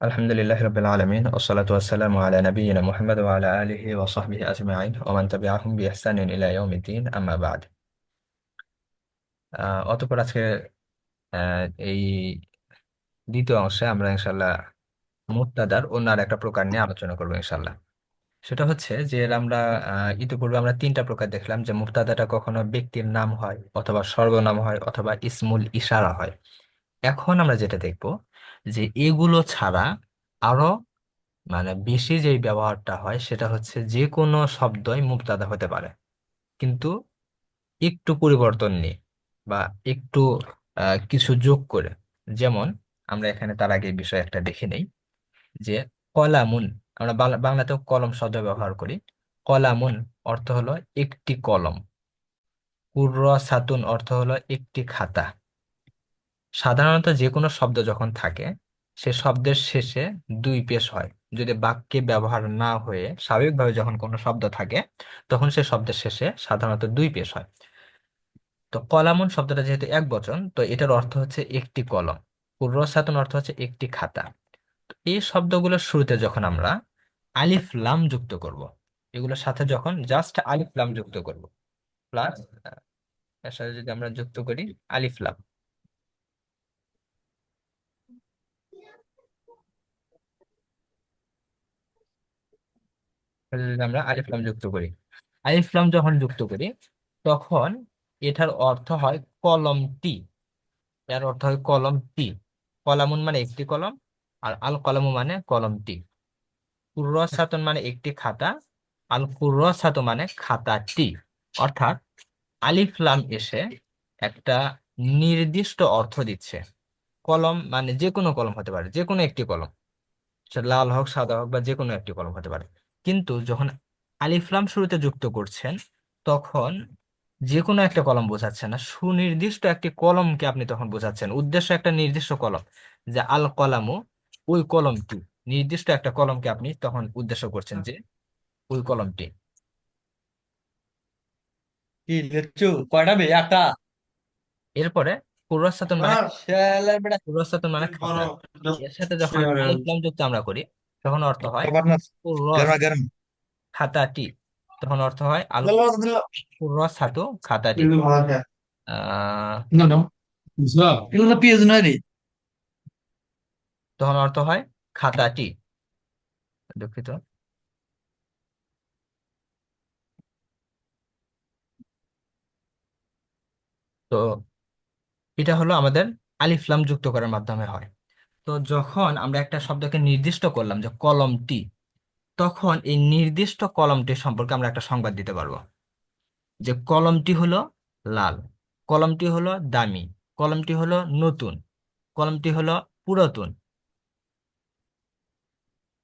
আলহামদুলিল্লাহ রবিল আলমিন ওসলাতু আসসালামু আলা নবিয়িনা মুহাম্মদ আলা আলিহি ওয়া সাহবিহি আজমাইন ওয়া মান তাবিআহুম বিইহসানিন ইলা ইয়াউমিদ্দিন আম্মা বাদ অতঃপর আজকে আহ, এই দ্বিতীয় অংশে আমরা ইনশাল্লাহ মুক্তাদার অন্য আর একটা প্রকার নিয়ে আলোচনা করব ইনশাল্লাহ সেটা হচ্ছে যে আমরা আহ, ইতিপূর্বে আমরা তিনটা প্রকার দেখলাম যে মুক্তাদাটা কখনো ব্যক্তির নাম হয় অথবা সর্বনাম হয় অথবা ইসমুল ইশারা হয়। এখন আমরা যেটা দেখব যে এগুলো ছাড়া আরও মানে বেশি যেই ব্যবহারটা হয় সেটা হচ্ছে যে কোনো শব্দই মুবতাদা হতে পারে। কিন্তু একটু পরিবর্তন নিয়ে বা একটু কিছু যোগ করে। যেমন আমরা এখানে তার আগে বিষয় একটা দেখে নেই যে কলামুন, আমরা বাংলা, বাংলাতেও কলম শব্দ ব্যবহার করি। কলামুন অর্থ হলো একটি কলম। কুর্রাসাতুন অর্থ হলো একটি খাতা। সাধারণত যে কোনো শব্দ যখন থাকে, সে শব্দের শেষে দুই পেশ হয়। যদি বাক্যে ব্যবহার না হয়ে স্বাভাবিকভাবে যখন কোনো শব্দ থাকে, তখন সে শব্দের শেষে সাধারণত দুই পেশ হয়। তো কলামুন শব্দটা যেহেতু এক বচন, তো এটার অর্থ হচ্ছে একটি কলম। কুর্রসাতুন অর্থ হচ্ছে একটি খাতা। তো এই শব্দগুলোর শুরুতে যখন আমরা আলিফ, লাম যুক্ত করব, এগুলোর সাথে যখন জাস্ট আলিফ, লাম যুক্ত করব প্লাস এর সাথে যদি আমরা যুক্ত করি আলিফ, লাম। সাথে যদি আমরা আলিফ লাম যুক্ত করি, আলিফ লাম যখন যুক্ত করি, তখন এটার অর্থ হয় কলমটি এর অর্থ হয় কলমটি কলামুন মানে একটি কলম, আর আল কলামু মানে কলমটি কুর্রসাতুন মানে একটি খাতা আল কুর্রসাতু মানে খাতাটি অর্থাৎ আলিফ লাম এসে একটা নির্দিষ্ট অর্থ দিচ্ছে। কলম মানে যে কোনো কলম হতে পারে, যে কোনো একটি কলম। সেটা লাল হোক, সাদা হোক বা যে কোনো একটি কলম হতে পারে। কিন্তু যখন আলিফলাম শুরুতে যুক্ত করছেন তখন যে কোনো একটা কলম বোঝাচ্ছে না। সুনির্দিষ্ট একটি কলমকে আপনি তখন বোঝাচ্ছেন। উদ্দেশ্য একটা নির্দিষ্ট কলম যে আল কলামু ওই কলমটি নির্দিষ্ট একটা কলমকে আপনি তখন উদ্দেশ্য করছেন যে ওই কলমটি। কি লিখছু? কয়টা বে? একটা। এরপরে পুরস্তাতন মানে পুরস্তাতন মানে খাতা। এর সাথে যখন আলিফ লাম যুক্ত আমরা করি তখন অর্থ হয় খাতাটি। তখন অর্থ হয় আল দিলো হাতু খাতাটি। তখন অর্থ হয় খাতাটি। দুঃখিত। তো এটা হলো আমাদের আলিফ লাম যুক্ত করার মাধ্যমে হয়। তো যখন আমরা একটা শব্দকে নির্দিষ্ট করলাম যে কলমটি তখন এই নির্দিষ্ট কলমটি সম্পর্কে আমরা একটা সংবাদ দিতে পারব। যে কলমটি হলো লাল কলমটি হলো দামি কলমটি হলো নতুন কলমটি হলো পুরাতন।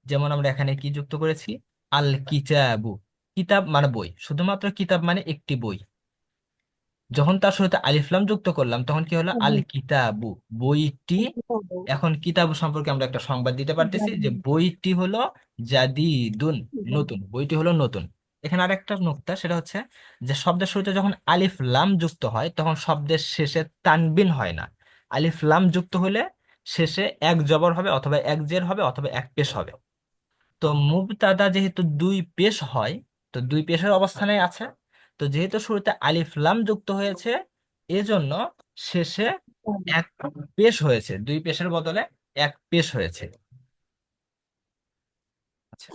যেমন আমরা এখানে কি যুক্ত করেছি? আল কিতাবু, কিতাব মানে বই, শুধুমাত্র কিতাব মানে একটি বই। যখন তার শুরুতে আলিফ লাম যুক্ত করলাম তখন কি হলো? আল কিতাবু বইটি এখন কিতাব সম্পর্কে আমরা একটা সংবাদ দিতে পারতেছি যে বইটি হলো জাদিদুন নতুন। বইটি হলো নতুন। এখানে আরেকটা নোক্তা সেটা হচ্ছে যে শব্দের শুরুতে যখন আলিফ লাম যুক্ত হয় তখন শব্দের শেষে তানবিন হয় না। আলিফ লাম যুক্ত হলে শেষে এক জবর হবে অথবা এক জের হবে অথবা এক পেশ হবে। তো মুবতাদা যেহেতু দুই পেশ হয় তো দুই পেশের অবস্থানে আছে। তো যেহেতু শুরুতে আলিফ লাম যুক্ত হয়েছে, এজন্য শেষে এক পেশ হয়েছে, দুই পেশের বদলে এক পেশ হয়েছে। আচ্ছা।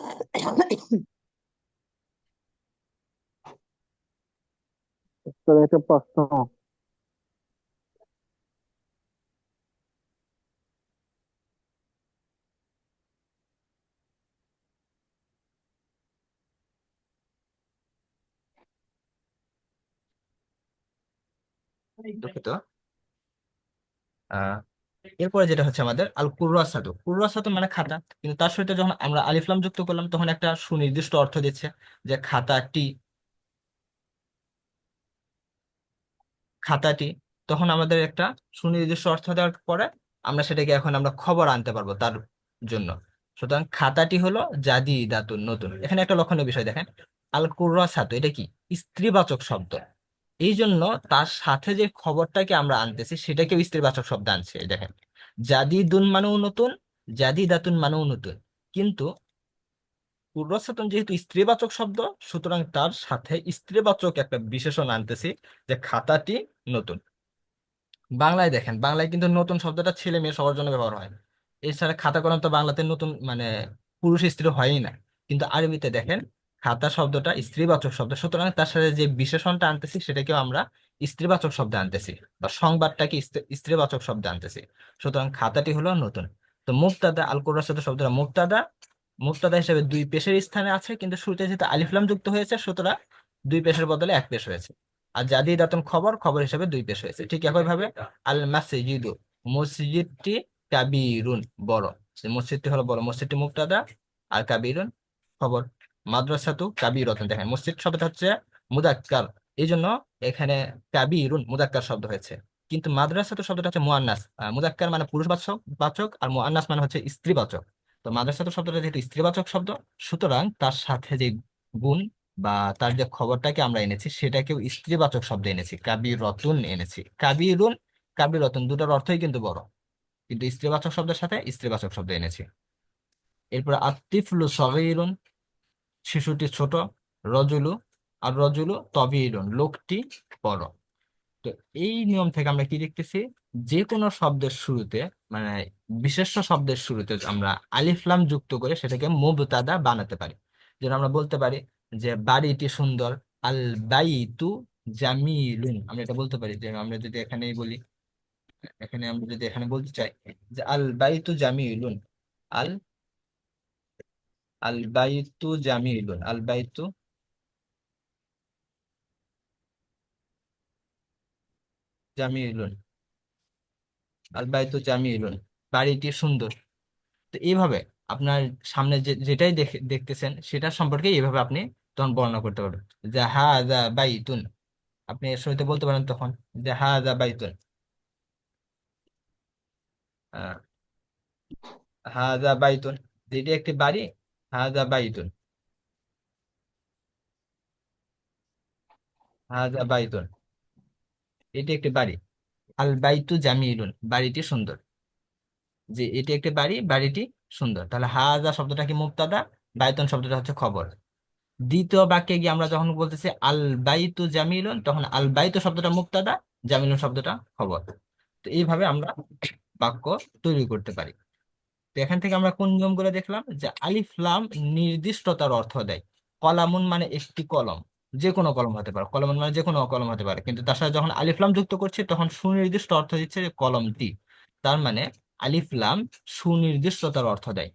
একটা প্রশ্ন। দুঃখিত। এরপরে যেটা হচ্ছে আমাদের আল কুর্রাসাতু কুর্রাসাতু মানে খাতা। কিন্তু তার সাথে যখন আমরা আলিফ লাম যুক্ত করলাম, তখন একটা সুনির্দিষ্ট অর্থ দিচ্ছে যে খাতাটি খাতাটি তখন আমাদের একটা সুনির্দিষ্ট অর্থ দেওয়ার পরে আমরা সেটাকে এখন আমরা খবর আনতে পারব তার জন্য। সুতরাং খাতাটি হলো জাদি দাতুন নতুন। এখানে একটা লক্ষণীয় বিষয় দেখেন। আল কুর্রাসাতু এটা কি? স্ত্রীবাচক শব্দ। এই জন্য তার সাথে যে খবরটাকে আমরা আনতেছি, সেটাকেও স্ত্রীবাচক শব্দ আনছে দেখেন। জাদিদুন মানেও নতুন জাদিদাতুন মানেও নতুন। কিন্তু পূর্বসেতন যেহেতু স্ত্রীবাচক শব্দ, সুতরাং তার সাথে স্ত্রীবাচক একটা বিশেষণ আনতেছি যে খাতাটি নতুন। বাংলায় দেখেন, বাংলায় কিন্তু নতুন শব্দটা ছেলে মেয়ে সবার জন্য ব্যবহার হয় এছাড়া খাতা কলম তো বাংলাতে নতুন মানে পুরুষ স্ত্রী হয়ই না। কিন্তু আরবিতে দেখেন খাতা শব্দটা স্ত্রীবাচক শব্দ। সুতরাং তার সাথে যে বিশেষণটা আনতেছি, সেটাকেও আমরা স্ত্রীবাচক শব্দে আনতেছি বা সংবাদটাকে স্ত্রীবাচক শব্দে আনতেছি। সুতরাং খাতাটি হলো নতুন। তো মুক্তাদা আল কোরআন শব্দটা মুক্তাদা মুক্তাদা হিসেবে দুই পেশের স্থানে আছে, কিন্তু শুরুতে যেহেতু আলিফলাম যুক্ত হয়েছে, সুতরাং দুই পেশের বদলে এক পেশ হয়েছে। আর জাদি দাতন খবর খবর হিসেবে দুই পেশ হয়েছে। ঠিক একই ভাবে আল মাসজিদু মসজিদটি কাবিরুন, বড়। মসজিদটি হলো বড়, মসজিদটি মুক্তাদা আর কাবিরুন, খবর মাদ্রাসাতু কাবিরতন দেখেন মসজিদ শব্দটা হচ্ছে মুদাক্কার। এই জন্য এখানে কাবিরুন, মুদাক্কার শব্দ হয়েছে। কিন্তু মাদ্রাসাতু শব্দটা হচ্ছে মুয়ান্নাস। মুদাক্কার মানে পুরুষবাচক, বাচক বাচক আর মুয়ান্নাস মানে হচ্ছে স্ত্রীবাচক। তো মাদ্রাসাতু শব্দটা যেহেতু স্ত্রীবাচক শব্দ, সুতরাং তার সাথে যে গুণ বা তার যে খবরটাকে আমরা এনেছি, সেটাকেও স্ত্রীবাচক শব্দ এনেছি কাবির রতুন এনেছি। কাবিরুন কাবির রতুন দুটার অর্থই কিন্তু বড়। কিন্তু স্ত্রীবাচক শব্দের সাথে স্ত্রীবাচক শব্দ এনেছি। এরপর আতিফলু সগীরুন শিশুটি ছোট, রজুলু, আর রজুলু তবিরুন, লোকটি বড়। তো এই নিয়ম থেকে আমরা কি দেখতেছি? যে কোনো শব্দের শুরুতে মানে বিশেষ্য শব্দের শুরুতে আমরা আলিফলাম যুক্ত করে সেটাকে মুবতাদা বানাতে পারি। যেন আমরা বলতে পারি যে বাড়িটি সুন্দর, আল বাইতু জামিলুন। আমরা এটা বলতে পারি যে আমরা যদি এখানেই বলি, এখানে আমরা যদি এখানে বলতে চাই যে আল বাইতু জামিলুন। আল আল বাইতু জামিলুন আল বাইতু জামিলুন আল বাইতু জামিলুন বাড়িটি সুন্দর। তো এইভাবে আপনার সামনে যে, যেটাই দেখে, দেখতেছেন, সেটা সম্পর্কে এইভাবে আপনি তখন বর্ণনা করতে পারবেন। হাযা বাইতুন, আপনি এর সহিত বলতে পারেন তখন হাযা বাইতুন। হাযা বাইতুন যে এটি একটি বাড়ি হাযা বাইতুন হাযা বাইতুন এটি একটি বাড়ি। আল বাইতু জামিলুন। বাড়িটি সুন্দর। যে এটি একটি বাড়ি, বাড়িটি সুন্দর। তাহলে হাজা শব্দটা কি মুবতাদা? বাইতুন শব্দটা হচ্ছে খবর। দ্বিতীয় বাক্যে গিয়ে আমরা যখন বলতেছি আল বাইতু জামিলুন, তখন আল বাইতু শব্দটা মুক্তাদা জামিলুন শব্দটা খবর। তো এইভাবে আমরা বাক্য তৈরি করতে পারি। তো এখান থেকে আমরা কোন নিয়মগুলো দেখলাম? যে আলিফ, লাম নির্দিষ্টতার অর্থ দেয়। কলামুন মানে একটি কলম যে কোনো কলম হতে পারে। কলমুন মানে যে কোনো কলম হতে পারে। কিন্তু তার সাথে যখন আলিফ, লাম যুক্ত করছি, তখন সুনির্দিষ্ট অর্থ দিচ্ছে যে কলমটি তার মানে আলিফ, লাম সুনির্দিষ্টতার অর্থ দেয়।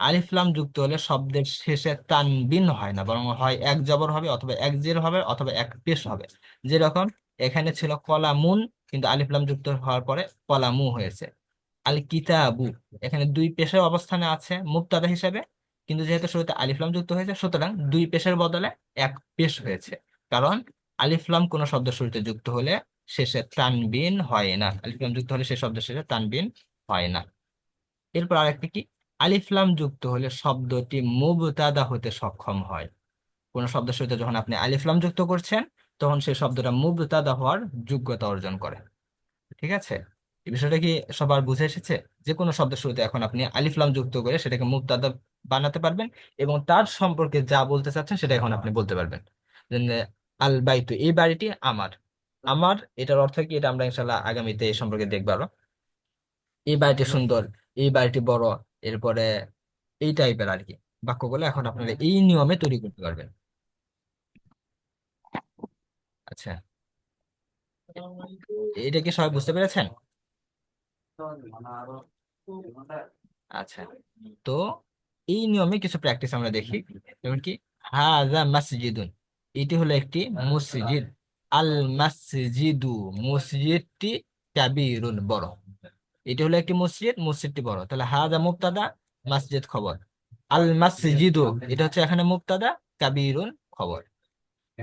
আলিফ, লাম যুক্ত হলে শব্দের শেষে তানবিন হয় না, বরং হয় এক জবর হবে অথবা এক জের হবে অথবা এক পেশ হবে। যেরকম এখানে ছিল কলামুন, কিন্তু আলিফ, লাম যুক্ত হওয়ার পরে কলামু হয়েছে। আল কিতাবু এখানে দুই পেশের অবস্থানে আছে মুবতাদা হিসেবে কিন্তু যেহেতু শুরুতে আলিফ লাম যুক্ত হয়েছে সুতরাং দুই পেশের বদলে এক পেশ হয়েছে। কারণ আলিফ লাম কোনো শব্দ শুরুতে যুক্ত হলে শেষে তানবিন হয় না। আলিফ লাম যুক্ত হলে সে শব্দের শেষে তানবিন হয় না। এরপর আরেকটা কি? আলিফ লাম যুক্ত হলে শব্দটি মুবতাদা হতে সক্ষম হয়। কোন শব্দের সাথে যখন আপনি আলিফ লাম যুক্ত করছেন তখন সেই শব্দটা মুবতাদা হওয়ার যোগ্যতা অর্জন করে। ঠিক আছে? এই বিষয়টা কি সবার বুঝে এসেছে? যে কোনো শব্দের শুরুতে এখন আপনি আলিফ, লাম যুক্ত করে সেটাকে মুবতাদা বানাতে পারবেন এবং তার সম্পর্কে যা বলতে চাচ্ছেন সেটা এখন আপনি বলতে পারবেন। আল বাইতু, এই বাড়িটি আমার। আমার, এটার অর্থ কি? এটা আমরা ইনশাল্লাহ আগামীতে এই সম্পর্কে দেখব এই বাড়িটি সুন্দর, এই বাড়িটি বড়, এরপরে এই টাইপের আর কি বাক্যগুলো এখন আপনারা এই নিয়মে তৈরি করতে পারবেন। আচ্ছা। এটা কি সবাই বুঝতে পেরেছেন? আচ্ছা। তো এই নিয়মে কিছু প্র্যাকটিস আমরা দেখি। যেমন কি হাজা মসজিদুন। এটি হলো একটি মসজিদ। আল মসজিদু, মসজিদটি কাবীরুন, বড়। এটি হলো একটি মসজিদ, মসজিদটি বড়। তাহলে হাজা মুবতাদা, মসজিদ খবর। আল মসজিদু, এটা হচ্ছে এখানে মুবতাদা, কাবীরুন, খবর।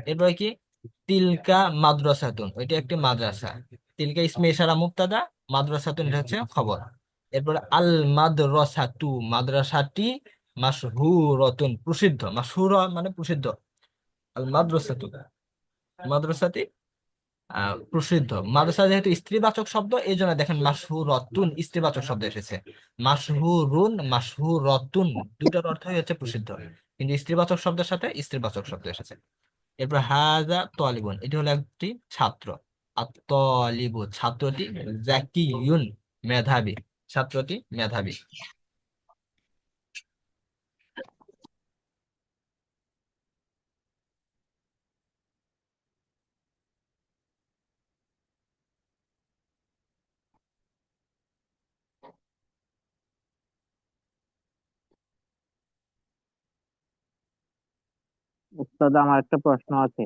এরপরে কি, তিলকা মাদ্রাসাতুন। ওইটা একটি মাদ্রাসা। তিলকা ইসমে ইশারা মুবতাদা মাদ্রাসাতুন এটা হচ্ছে খবর। এরপর আল মাদ্রাসাতু মাদ্রাসাটি মাশহুরাতুন প্রসিদ্ধ। মাশহুরা মানে প্রসিদ্ধ। আল মাদ্রাসাতু মাদ্রাসাটি প্রসিদ্ধ। মাদ্রাসা যেহেতু স্ত্রীবাচক শব্দ এই জন্য দেখেন মাসহুরতুন স্ত্রীবাচক শব্দ এসেছে। মাসহুরুন মাসহুরতুন দুইটার অর্থই হচ্ছে প্রসিদ্ধ। কিন্তু স্ত্রীবাচক শব্দের সাথে স্ত্রীবাচক শব্দ এসেছে। এরপর হাজা তলিবুন এটি হলো একটি ছাত্র। আর তলিবু ছাত্রটি জাকিউন মেধাবী ছাত্রটি মেধাবী। উস্তাদ আমার একটা প্রশ্ন আছে।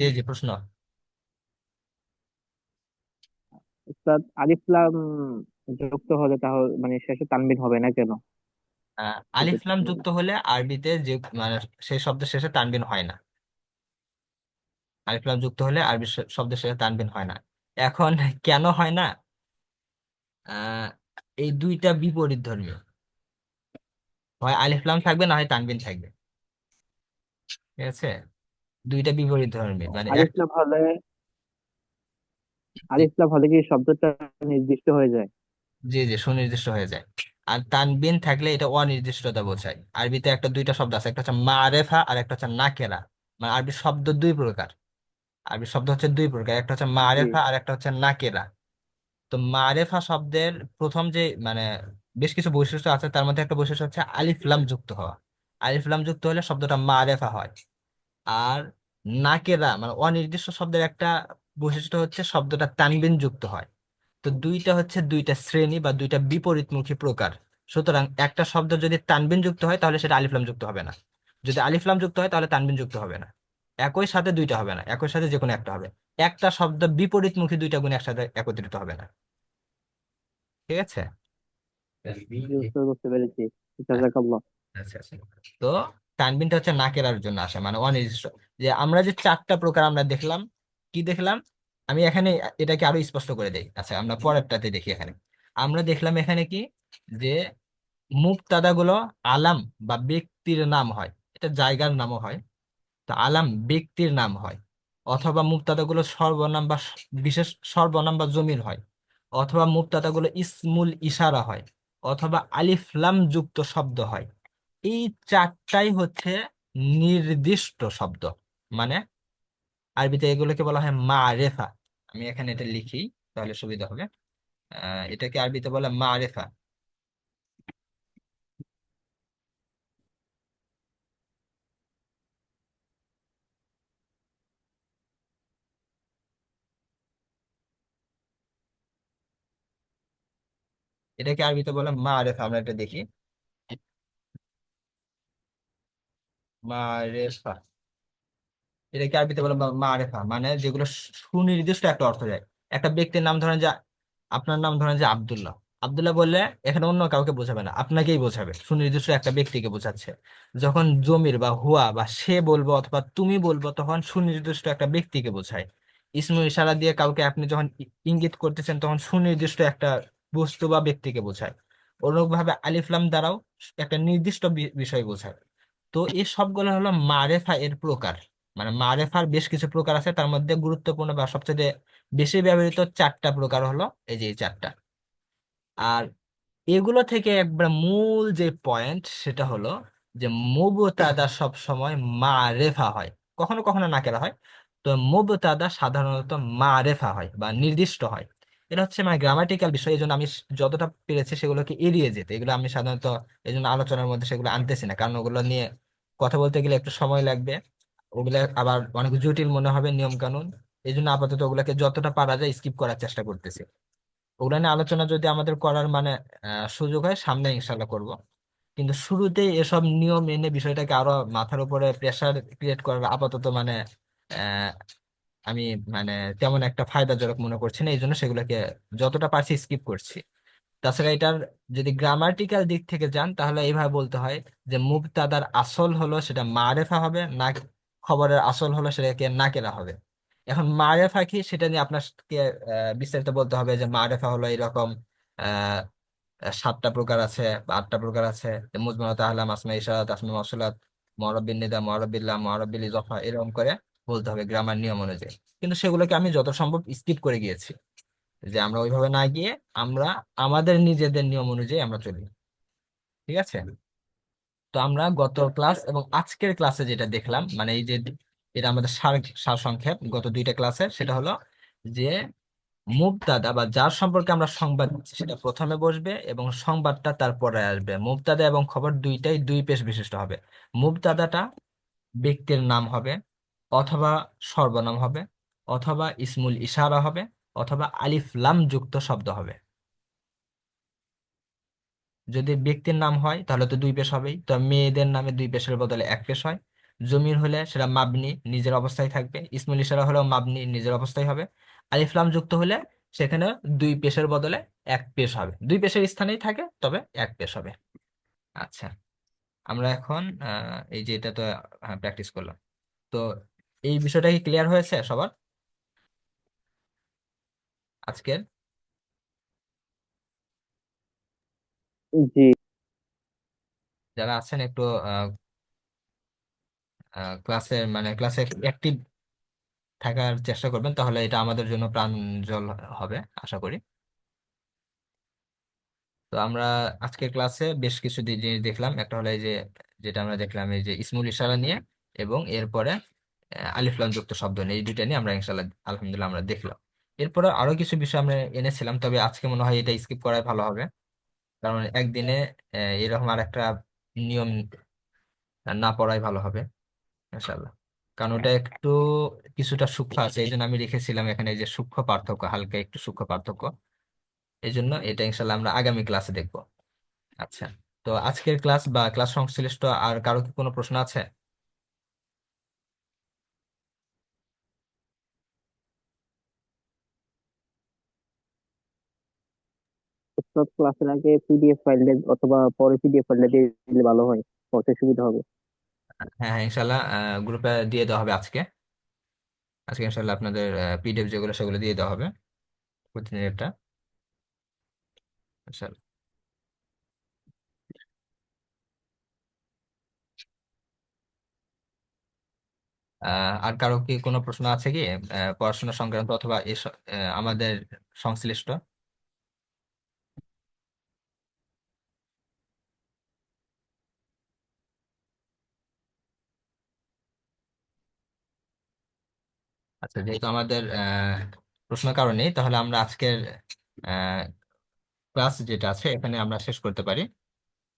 জি জি প্রশ্ন। উস্তাদ আলিফ যুক্ত হলে তাহলে মানে শেষে তানবিন হবে না কেন? আহ, আলিফ যুক্ত হলে আরবিতে যে মানে সেই শব্দের শেষে তানবিন হয় না। আলিফ লাম যুক্ত হলে আরবি শব্দের শেষে তানবিন হয় না। এখন কেন হয় না? আহ এই দুইটা বিপরীত ধর্মীয়। হয় আলিফ লাম থাকবে না হয় তানবিন থাকবে। ঠিক আছে? দুইটা বিপরীত ধর্মীয় মানে আলিফ লাম হলে আলিফ লাম হলে কি শব্দটা নির্দিষ্ট হয়ে যায়? জি জি সুনির্দিষ্ট হয়ে যায়। আর তানবিন থাকলে এটা অনির্দিষ্টতা বোঝায়। আরবিতে একটা দুইটা শব্দ আছে একটা হচ্ছে মারেফা আর একটা হচ্ছে নাকেরা। মানে আরবি শব্দ দুই প্রকার। আরবি শব্দ হচ্ছে দুই প্রকার একটা হচ্ছে মারেফা আর একটা হচ্ছে নাকেরা। তো মারেফা শব্দের প্রথম যে মানে বেশ কিছু বৈশিষ্ট্য আছে তার মধ্যে একটা বৈশিষ্ট্য হচ্ছে আলিফ লাম যুক্ত হওয়া। আলিফ লাম যুক্ত হলে শব্দটা মারেফা হয়। আর নাকেরা মানে অনির্দিষ্ট শব্দের একটা বৈশিষ্ট্য হচ্ছে শব্দটা তানবিন যুক্ত হয়। তো দুইটা হচ্ছে দুইটা শ্রেণি বা দুইটা বিপরীতমুখী প্রকার। সুতরাং একটা শব্দ যদি তানবিন যুক্ত হয় তাহলে সেটা আলিফ লাম যুক্ত হবে না। যদি আলিফ লাম যুক্ত হয় তাহলে তানবিন যুক্ত হবে না। একই সাথে দুইটা হবে না একই সাথে যে কোনো একটা হবে। একটা শব্দ বিপরীতমুখী দুইটা গুণ একসাথে একত্রিত হবে না। ঠিক আছে? জাযাকাল্লাহ। আচ্ছা আচ্ছা। তো তানবিনটা হচ্ছে নাকেরার জন্য আসে মানে অনির্দিষ্ট। যে আমরা যে চারটা প্রকার আমরা দেখলাম কি দেখলাম? আমি এখানে এটাকে আরও স্পষ্ট করে দেই। আচ্ছা আমরা পরেরটাতে দেখি এখানে। আমরা দেখলাম এখানে কি? যে মুক্তাদা গুলো আলাম বা ব্যক্তির নাম হয়। এটা জায়গার নামও হয়। আলাম ব্যক্তির নাম হয়। অথবা মুক্তাদা গুলো সর্বনাম বা বিশেষ সর্বনাম বা জমির হয়। অথবা মুক্তাদা গুলো ইসমুল ইশারা হয়। অথবা আলিফলাম যুক্ত শব্দ হয়। এই চারটাই হচ্ছে নির্দিষ্ট শব্দ। মানে আরবিতে এগুলোকে বলা হয় মারেফা। আমি এখানে এটা লিখি, তাহলে সুবিধা হবে। এটাকে আরবিতে বলে মারেফা। এটাকে আরবিতে বলে মারেফা আমরা এটা দেখি। মারেফা এটাকে আরবিতে বলে মারেফা মানে যেগুলো সুনির্দিষ্ট একটা অর্থ দেয়। একটা ব্যক্তির নাম ধরেন যে, আপনার নাম ধরেন যে আব্দুল্লাহ। আব্দুল্লাহ বললে এখানে অন্য কাউকে বোঝাবে না, আপনাকেই বোঝাবে, সুনির্দিষ্ট একটা ব্যক্তিকে বোঝাচ্ছে। যখন জমির বা হুয়া বা সে বলব অথবা তুমি বলব, তখন সুনির্দিষ্ট একটা ব্যক্তিকে বোঝায়। ইসমু ইশারা দিয়ে কাউকে আপনি যখন ইঙ্গিত করতেছেন, তখন সুনির্দিষ্ট একটা বস্তু বা ব্যক্তিকে বোঝায়। অনুরূপভাবে আলিফ লাম দ্বারাও একটা নির্দিষ্ট বিষয় বোঝায়। তো এই সবগুলো হলো মারেফা এর প্রকার। মানে মারেফার বেশ কিছু প্রকার আছে, তার মধ্যে গুরুত্বপূর্ণ বা সবচেয়ে বেশি ব্যবহৃত চারটা প্রকার হলো এই যে চারটা। আর এগুলো থেকে একবার মূল যে পয়েন্ট সেটা হলো যে মুবতাদা সব সময় মারেফা হয়। কখনো কখনো না নাকেরা হয়। তো মুবতাদা সাধারণত মারেফা হয় বা নির্দিষ্ট হয়। এটা হচ্ছে মানে গ্রামাটিক্যাল বিষয় এই জন্য আমি যতটা পেরেছি সেগুলোকে এড়িয়ে যেতে। এগুলো আমি সাধারণত এই জন্য আলোচনার মধ্যে সেগুলো আনতেছি না, কারণ ওগুলো নিয়ে কথা বলতে গেলে একটু সময় লাগবে। ওগুলা আবার অনেক জটিল মনে হবে নিয়ম কানুন এই জন্য আপাতত ওগুলাকে যতটা পারা যায় স্কিপ করার চেষ্টা করতেছি। ওগুলা নিয়ে আলোচনা যদি আমাদের করার মানে সুযোগ হয়, সামনে ইনশাল্লাহ করব। কিন্তু শুরুতেই এসব নিয়ম এনে বিষয়টাকে আরও মাথার উপরে প্রেসার ক্রিয়েট করার আপাতত মানে আমি মানে তেমন একটা ফায়দাজনক মনে করছি না এই জন্য সেগুলোকে যতটা পারছি স্কিপ করছি। তাছাড়া এটার যদি গ্রামাটিক্যাল দিক থেকে যান, তাহলে এইভাবে বলতে হয় যে মুবতাদার আসল হলো সেটা মারেফা হবে, না খবরের আসল হলো সেটাকে নাকেরা হবে। এখন মারেফা কি সেটা নিয়ে আপনাকে বিস্তারিত বলতে হবে যে মারেফা হলো এরকম, আহ, সাতটা প্রকার আছে বা আটটা প্রকার আছে। মুজমানাত আহলাম আসমা ইশারাত আসমা মাসুলাত মরব্বিন নিদা মরব্বিল্লাহ মরব্বিল ইজাফা, এরকম করে। বলতে হবে গ্রামার নিয়ম অনুযায়ী। কিন্তু সেগুলোকে আমি যত সম্ভব স্কিপ করে গিয়েছি। যে আমরা ওইভাবে না গিয়ে আমরা আমাদের নিজেদের নিয়ম অনুযায়ী আমরা চলি। ঠিক আছে? তো আমরা গত ক্লাস এবং আজকের ক্লাসে যেটা দেখলাম মানে এই যে এটা আমাদের সার, সারসংক্ষেপ, গত দুইটা ক্লাসে সেটা হলো যে মুবতাদা বা যার সম্পর্কে আমরা সংবাদ সেটা প্রথমে বসবে এবং সংবাদটা তারপরে আসবে। মুবতাদা এবং খবর দুইটাই দুই পেশ বিশিষ্ট হবে। মুবতাদাটা ব্যক্তির নাম হবে অথবা সর্বনাম হবে, অথবা ইসমুল ইশারা হবে, অথবা আলিফ লাম যুক্ত শব্দ হবে। যদি ব্যক্তির নাম হয়, তাহলে তো দুই পেশ হবেই। তো মেয়েদের নামে দুই পেশের বদলে এক পেশ হয়। জমির হলে সেটা মাবনি, নিজের অবস্থায় থাকবে। ইসমুল ইশারা হলেও মাবনি, নিজের অবস্থায় হবে। আলিফ লাম যুক্ত হলে সেখানে দুই পেশের বদলে এক পেশ হবে। দুই পেশের স্থানেই থাকে, তবে এক পেশ হবে। আচ্ছা আমরা এখন এই যে এটা তো প্র্যাকটিস করলাম। তো এই বিষয়টা কি ক্লিয়ার হয়েছে সবার? আজকের? জি। যারা আছেন একটু ক্লাসে মানে ক্লাসে অ্যাক্টিভ থাকার চেষ্টা করবেন তাহলে এটা আমাদের জন্য প্রাঞ্জল হবে আশা করি। তো আমরা আজকের ক্লাসে বেশ কিছু জিনিস দেখলাম। একটা হলো এই যে যেটা আমরা দেখলাম এই যে ইসমুল ইশারা নিয়ে এবং এরপরে আহ, আলিফ লাম যুক্ত শব্দ নিয়ে এই দুইটা নিয়ে আমরা ইনশাল্লাহ আলহামদুলিল্লাহ আমরা দেখলাম। এরপরে আরও কিছু বিষয় আমরা এনেছিলাম তবে আজকে মনে হয় এটা স্কিপ করাই ভালো হবে। কারণ একদিনে এরকম আর একটা নিয়ম না পড়াই ভালো হবে ইনশাল্লাহ কারণ ওটা একটু কিছুটা সূক্ষ্ম আছে এই জন্য আমি রেখেছিলাম এখানে যে সূক্ষ্ম পার্থক্য হালকা একটু সূক্ষ্ম পার্থক্য। এই জন্য এটা ইনশাল্লাহ আমরা আগামী ক্লাসে দেখব। আচ্ছা তো আজকের ক্লাস বা ক্লাস সংশ্লিষ্ট আর কারও কি কোনো প্রশ্ন আছে? উস্তাদ ক্লাসের আগে পিডিএফ ফাইল অথবা পরে পিডিএফ ফাইলটা দিয়ে দিলে ভালো হয় পড়তে সুবিধা হবে। হ্যাঁ হ্যাঁ ইনশাল্লাহ গ্রুপে দিয়ে দেওয়া হবে আজকে। আজকে ইনশাল্লাহ আপনাদের পিডিএফ যেগুলো সেগুলো দিয়ে দেওয়া হবে প্রতিদিনেরটা। ইনশাল্লাহ আহ, আর কারও কি কোনো প্রশ্ন আছে কি? পড়াশোনা সংক্রান্ত অথবা আমাদের সংশ্লিষ্ট? আচ্ছা যেহেতু আমাদের প্রশ্ন কারণেই, তাহলে আমরা আজকের ক্লাস যেটা আছে এখানে আমরা শেষ করতে পারি।